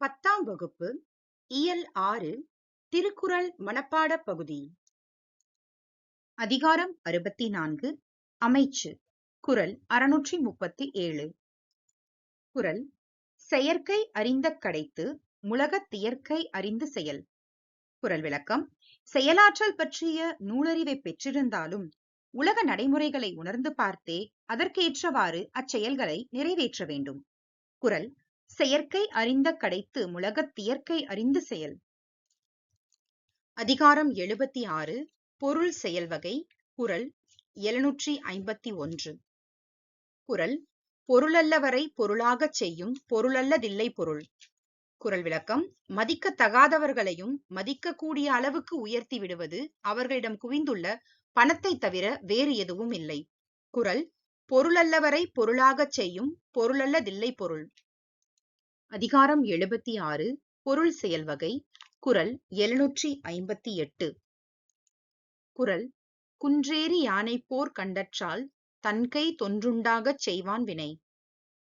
பத்தாம் வகுப்பு இயல் ஆறு திருக்குறள் மனப்பாடப் பகுதி. அதிகாரம் அறுபத்தி நான்கு அமைச்சு. குரல் அறுநூற்றி முப்பத்தி ஏழு குரல் செயற்கை அறிந்த கடைத்து முலகத் தியற்கை அறிந்து செயல். குரல் விளக்கம் செயலாற்றல் பற்றிய நூலறிவை பெற்றிருந்தாலும் உலக நடைமுறைகளை உணர்ந்து பார்த்தே அதற்கேற்றவாறு அச்செயல்களை நிறைவேற்ற வேண்டும். குரல் செயற்கை அறிந்த கடைத்து முழகத்தியற்கை அறிந்து செயல். அதிகாரம் எழுபத்தி ஆறு பொருள் செயல்வகை குரல் எழுநூற்றி ஐம்பத்தி ஒன்று. குரல் பொருளல்லவரை பொருளாகச் செய்யும் பொருளல்லதில்லை பொருள். குரல் விளக்கம் மதிக்கத்தகாதவர்களையும் மதிக்கக்கூடிய அளவுக்கு உயர்த்தி விடுவது அவர்களிடம் குவிந்துள்ள பணத்தை தவிர வேறு எதுவும் இல்லை. குரல் பொருளல்லவரை பொருளாகச் செய்யும் பொருளல்லதில்லை பொருள். அதிகாரம் எழுபத்தி ஆறு பொருள் செயல்வகை குரல் எழுநூற்றி ஐம்பத்தி எட்டு குரல் குன்றேறி யானை போர் கண்டற்றால் தன்கை தொன்றுண்டாகச் செய்வான் வினை.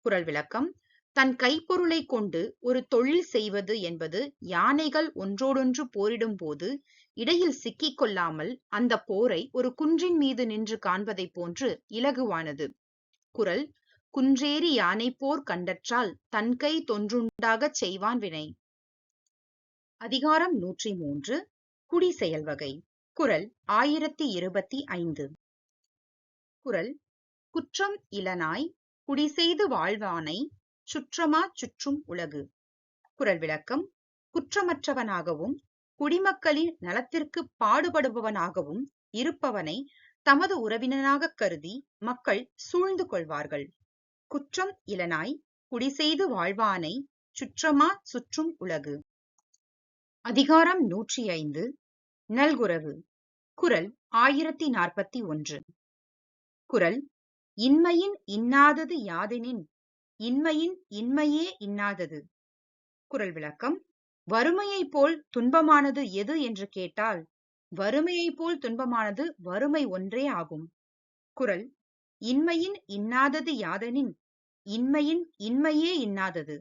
குரல் விளக்கம் தன் கைப்பொருளை கொண்டு ஒரு தொழில் செய்வது என்பது யானைகள் ஒன்றோடொன்று போரிடும் போது இடையில் சிக்கிக் கொள்ளாமல் அந்த போரை ஒரு குன்றின் மீது நின்று காண்பதை போன்று இலகுவானது. குரல் குன்றேறி யானை போர் கண்டற்றால் தன்கை தொன்றுண்டாகச் செய்வான் வினை. அதிகாரம் நூற்றி மூன்று குடி செயல் வகை. குரல் ஆயிரத்தி இருபத்தி ஐந்து. குரல் குற்றம் இளனாய் குடிசெய்து வாழ்வானை சுற்றமா சுற்றும் உலகு. குரல் விளக்கம் குற்றமற்றவனாகவும் குடிமக்களின் நலத்திற்கு பாடுபடுபவனாகவும் இருப்பவனை தமது உறவினனாக கருதி மக்கள் சூழ்ந்து கொள்வார்கள். குற்றம் இலனாய் குடிசெய்து வாழ்வானை சுற்றமா சுற்றும் உலகு. அதிகாரம் நூற்றி ஐந்து நல்குரவு. குரல் ஆயிரத்தி நாற்பத்தி ஒன்று குரல் இன்மையின் இன்னாதது யாதெனின்? இன்மையின் இன்மையே இன்னாதது. குரல் விளக்கம் வறுமையைப் போல் துன்பமானது எது என்று கேட்டால் வறுமையைப் போல் துன்பமானது வறுமை ஒன்றே ஆகும். குரல் இன்மையின் இன்னாதது யாதெனின்? இன்மையின் இன்மையே இன்னாதது.